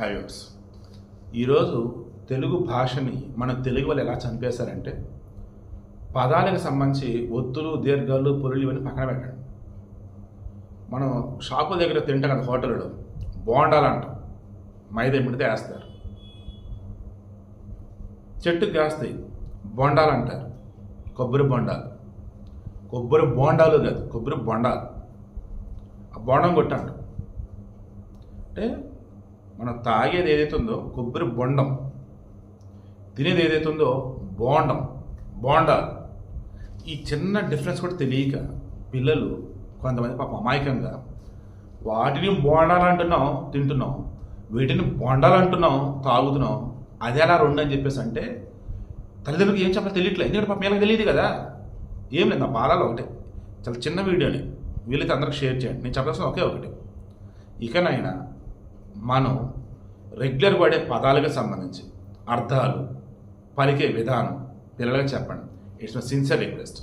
హైవర్స్ ఈరోజు తెలుగు భాషని మన తెలుగు వాళ్ళు ఎలా చంపేశారంటే పదాలకు సంబంధించి ఒత్తులు దీర్ఘాలు పొరులు ఇవన్నీ పక్కన పెట్టండి. మనం షాపు దగ్గర తింటాం కదా హోటల్లో బోండాలు అంటాం మైదా మిడితే వేస్తారు. చెట్టుకి వేస్తాయి బొండాలు అంటారు కొబ్బరి బొండాలు. కొబ్బరి బోండాలు కాదు కొబ్బరి బొండాలు. ఆ బోండం కొట్టండి. అంటే మనం తాగేది ఏదైతే ఉందో కొబ్బరి బొండం. తినేది ఏదైతే ఉందో బోండం బోండాలు. ఈ చిన్న డిఫరెన్స్ కూడా తెలియక పిల్లలు కొంతమంది పాప అమాయకంగా వాటిని బోండాలు అంటున్నాం తింటున్నాం. వీటిని బొండాలు అంటున్నాం తాగుతున్నాం. అది అలా రెండు అని చెప్పేసి అంటే తల్లిదండ్రులకు ఏం చెప్పాలి తెలియట్లేదు. ఎందుకంటే పాప వీళ్ళకి తెలియదు కదా. ఏం లేదు నా బాధలు ఒకటే. చాలా చిన్న వీడియోని. వీళ్ళకి అందరికి షేర్ చేయండి. నేను చెప్పాల్సిన ఒకే ఒకటి. ఇకనైనా మనం రెగ్యులర్ వాడే పదాలకు సంబంధించి అర్థాలు పలికే విధానం పిల్లలకు చెప్పండి. It's my sincere request